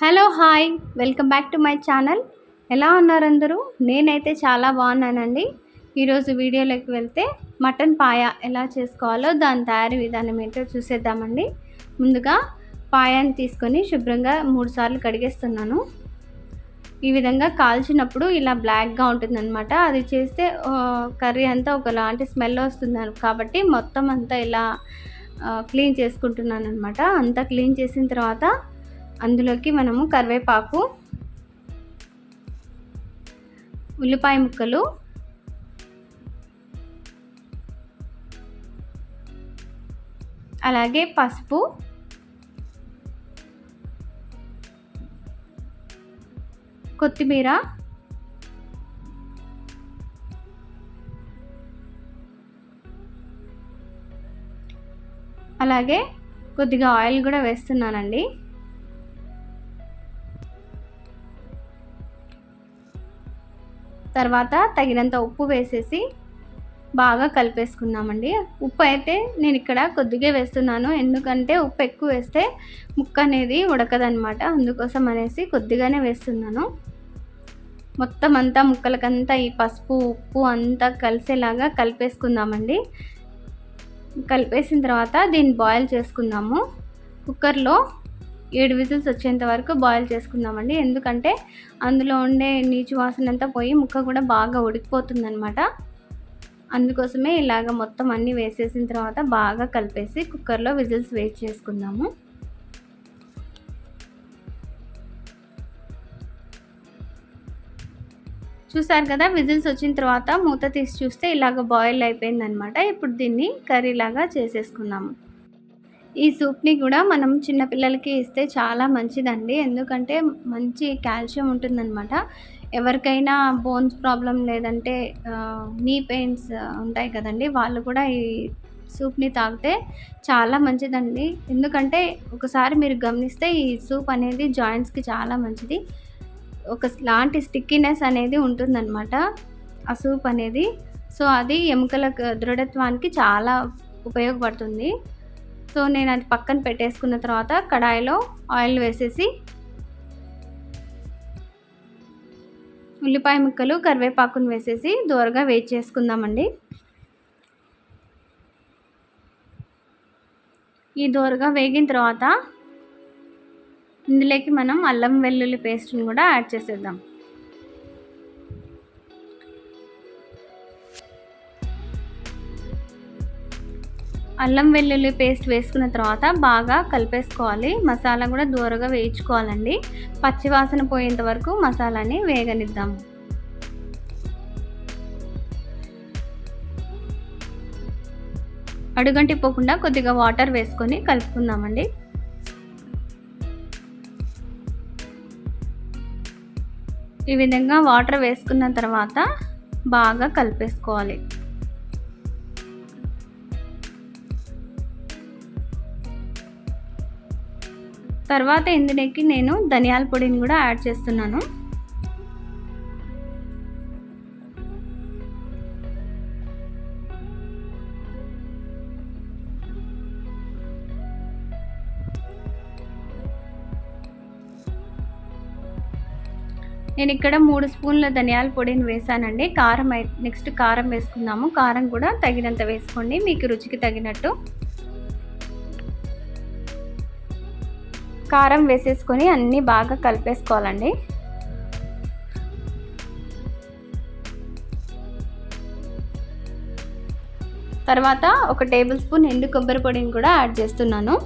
Hello hi welcome back to my channel. ఎలా ఉన్నారు అందరూ? నేనైతే చాలా బాగున్నానండి. ఈరోజు వీడియోలోకి వెళ్తే మటన్ పాయ ఎలా చేసుకోవాలో దాని తయారీ విధానం ఏంటో చూసేద్దామండి. ముందుగా పాయాన్ని తీసుకొని శుభ్రంగా మూడు సార్లు కడిగేస్తున్నాను. ఈ విధంగా కాల్చినప్పుడు ఇలా బ్లాక్గా ఉంటుందన్నమాట. అది చేస్తే కర్రీ అంతా ఒకలాంటి స్మెల్ వస్తుంది కాబట్టి మొత్తం అంతా ఇలా క్లీన్ చేసుకుంటున్నాను అనమాట అంతా క్లీన్ చేసిన తర్వాత అందులోకి మనము కరివేపాకు ఉల్లిపాయ ముక్కలు అలాగే పసుపు కొత్తిమీర అలాగే కొద్దిగా ఆయిల్ కూడా వేస్తున్నానండి. తర్వాత తగినంత ఉప్పు వేసేసి బాగా కలిపేసుకున్నామండి. ఉప్పు అయితే నేను ఇక్కడ కొద్దిగా వేస్తున్నాను. ఎందుకంటే ఉప్పు ఎక్కువ వేస్తే ముక్క అనేది ఉడకదనమాట అందుకోసం అనేసి కొద్దిగానే వేస్తున్నాను. మొత్తం అంతా ముక్కలకంతా ఈ పసుపు ఉప్పు అంతా కలిసేలాగా కలిపేసుకుందామండి. కలిపేసిన తర్వాత దీన్ని బాయిల్ చేసుకుందాము. కుక్కర్లో ఏడు విజిల్స్ వచ్చేంత వరకు బాయిల్ చేసుకుందామండి. ఎందుకంటే అందులో ఉండే నీచు వాసన అంతా పోయి ముక్క కూడా బాగా ఉడికిపోతుందనమాట అందుకోసమే ఇలాగ మొత్తం అన్నీ వేసేసిన తర్వాత బాగా కలిపేసి కుక్కర్లో విజిల్స్ వేస్ట్ చేసుకుందాము. చూసారు కదా విజిల్స్ వచ్చిన తర్వాత మూత తీసి చూస్తే ఇలాగ బాయిల్ అయిపోయిందనమాట ఇప్పుడు దీన్ని కర్రీ లాగా చేసేసుకుందాము. ఈ సూప్ని కూడా మనం చిన్నపిల్లలకి ఇస్తే చాలా మంచిదండి. ఎందుకంటే మంచి కాల్షియం ఉంటుందన్నమాట. ఎవరికైనా బోన్స్ ప్రాబ్లం లేదంటే నీ పెయిన్స్ ఉంటాయి కదండి. వాళ్ళు కూడా ఈ సూప్ని తాగితే చాలా మంచిదండి. ఎందుకంటే ఒకసారి మీరు గమనిస్తే ఈ సూప్ అనేది జాయింట్స్కి చాలా మంచిది. ఒక లాంటి స్టిక్కీనెస్ అనేది ఉంటుందన్నమాట ఆ సూప్ అనేది. సో అది ఎముకల దృఢత్వానికి చాలా ఉపయోగపడుతుంది. సో నేను అది పక్కన పెట్టేసుకున్న తర్వాత కడాయిలో ఆయిల్ వేసేసి ఉల్లిపాయ ముక్కలు కరివేపాకును వేసేసి దూరగా వేచి చేసుకుందామండి. ఈ దూరగా వేగిన తర్వాత ఇందులోకి మనం అల్లం వెల్లుల్లి పేస్ట్ని కూడా యాడ్ చేసేద్దాం. అల్లం వెల్లుల్లి పేస్ట్ వేసుకున్న తర్వాత బాగా కలిపేసుకోవాలి. మసాలా కూడా దూరగా వేయించుకోవాలండి. పచ్చివాసన పోయేంత వరకు మసాలాని వేగనిద్దాం. అడుగంటిపోకుండా కొద్దిగా వాటర్ వేసుకొని కలుపుకుందామండి. ఈ విధంగా వాటర్ వేసుకున్న తర్వాత బాగా కలిపేసుకోవాలి. తర్వాత ఇందులోకి నేను ధనియాల పొడిని కూడా యాడ్ చేస్తున్నాను. నేను ఇక్కడ మూడు స్పూన్ల ధనియాల పొడిని వేసానండి. కారం నెక్స్ట్ కారం వేసుకుందాము. కారం కూడా తగినంత వేసుకోండి. మీకు రుచికి తగినట్టు. కారం వేసేసుకొని అన్నీ బాగా కలిపేసుకోవాలండి. తర్వాత ఒక టేబుల్ స్పూన్ ఎండు కొబ్బరి పొడిని కూడా యాడ్ చేస్తున్నాను.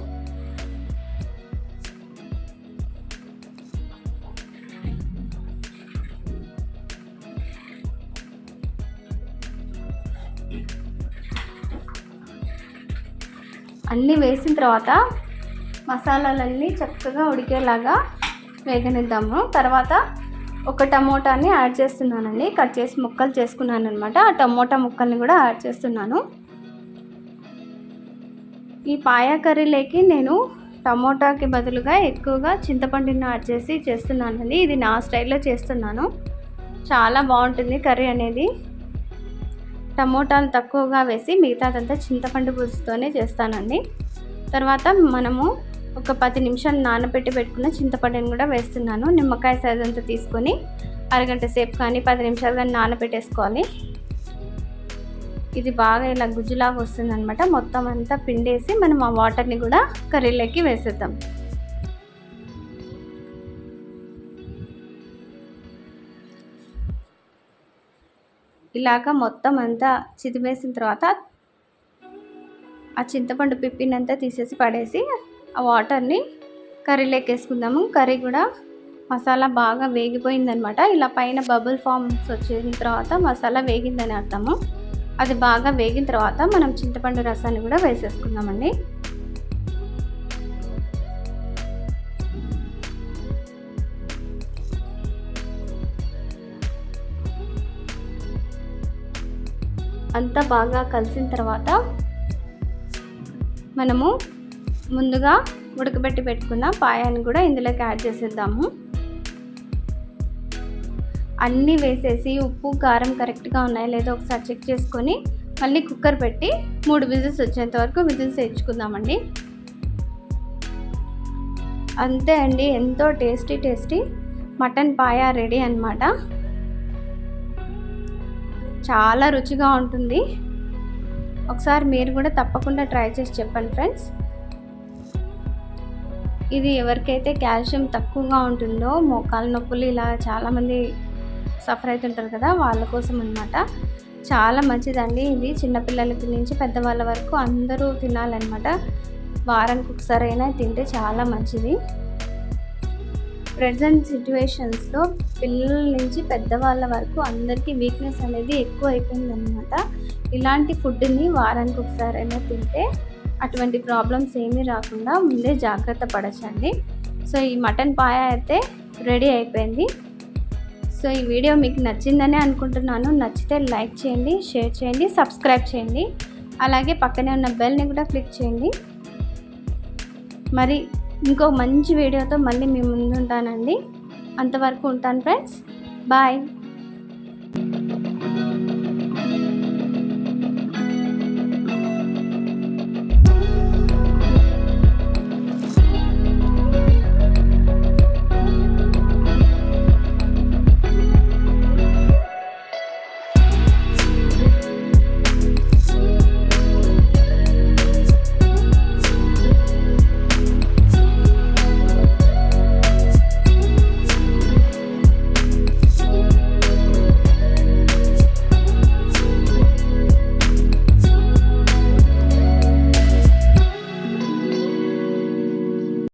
అన్నీ వేసిన తర్వాత మసాలాలన్నీ చక్కగా ఉడికేలాగా వేగనిద్దాము. తర్వాత ఒక టమోటాని యాడ్ చేస్తున్నానండి. కట్ చేసి ముక్కలు చేసుకున్నాను అనమాట ఆ టమోటా ముక్కల్ని కూడా యాడ్ చేస్తున్నాను. ఈ పాయా కర్రీలోకి నేను టమోటాకి బదులుగా ఎక్కువగా చింతపండుని యాడ్ చేసి చేస్తున్నానండి. ఇది నా స్టైల్లో చేస్తున్నాను. చాలా బాగుంటుంది కర్రీ అనేది. టమోటాలు తక్కువగా వేసి మిగతాదంతా చింతపండు పులుసుతోనే చేస్తానండి. తర్వాత మనము ఒక పది నిమిషాలు నానబెట్టి పెట్టుకున్న చింతపండుని కూడా వేస్తున్నాను. నిమ్మకాయ సైజ్ అంతా తీసుకొని అరగంట సేపు కానీ పది నిమిషాలు కానీ నానబెట్టేసుకోవాలి. ఇది బాగా ఇలా గుజ్జులాగా వస్తుంది అనమాట మొత్తం అంతా పిండేసి మనం ఆ వాటర్ని కూడా కర్రీలోకి వేసేద్దాం. ఇలాగ మొత్తం అంతా చితిమేసిన తర్వాత ఆ చింతపండు పిప్పినంతా తీసేసి పడేసి ఆ వాటర్ని కర్రీలోకి వేసుకుందాము. కర్రీ కూడా మసాలా బాగా వేగిపోయిందనమాట. ఇలా పైన బబుల్ ఫామ్స్ వచ్చిన తర్వాత మసాలా వేగిందని అర్థము. అది బాగా వేగిన తర్వాత మనం చింతపండు రసాన్ని కూడా వేసేసుకుందామండి. అంతా బాగా కలిసిన తర్వాత మనము ముందుగా ఉడకబెట్టి పెట్టుకున్న పాయాన్ని కూడా ఇందులోకి యాడ్ చేసేద్దాము. అన్నీ వేసేసి ఉప్పు కారం కరెక్ట్గా ఉన్నాయో లేదో ఒకసారి చెక్ చేసుకొని మళ్ళీ కుక్కర్ పెట్టి మూడు విజిల్స్ వచ్చేంత వరకు విజిల్స్ తెచ్చుకుందామండి అంతే అండి ఎంతో tasty tasty mutton paya ready అనమాట చాలా రుచిగా ఉంటుంది. ఒకసారి మీరు కూడా తప్పకుండా ట్రై చేసి చెప్పండి ఫ్రెండ్స్. ఇది ఎవరికైతే కాల్షియం తక్కువగా ఉంటుందో మోకాలు నొప్పులు ఇలా చాలామంది సఫర్ అవుతుంటారు కదా వాళ్ళ కోసం అనమాట చాలా మంచిదండి ఇది. చిన్నపిల్లలకి నుంచి పెద్దవాళ్ళ వరకు అందరూ తినాలన్నమాట. వారానికి ఒకసారి అయినా తింటే చాలా మంచిది. ప్రజెంట్ సిచ్యువేషన్స్లో పిల్లల నుంచి పెద్దవాళ్ళ వరకు అందరికీ వీక్నెస్ అనేది ఎక్కువ అయిపోయిందనమాట ఇలాంటి ఫుడ్ని వారానికి ఒకసారి అయినా తింటే అటువంటి ప్రాబ్లమ్స్ ఏమీ రాకుండా ముందే జాగ్రత్త పడచండి. సో ఈ మటన్ పాయ అయితే రెడీ అయిపోయింది. సో ఈ వీడియో మీకు నచ్చిందని అనుకుంటున్నాను. నచ్చితే లైక్ చేయండి షేర్ చేయండి సబ్స్క్రైబ్ చేయండి. అలాగే పక్కనే ఉన్న బెల్ని కూడా క్లిక్ చేయండి. మరి ఇంకో మంచి వీడియోతో మళ్ళీ మీ ముందు ఉంటానండి అంతవరకు ఉంటాను ఫ్రెండ్స్ బాయ్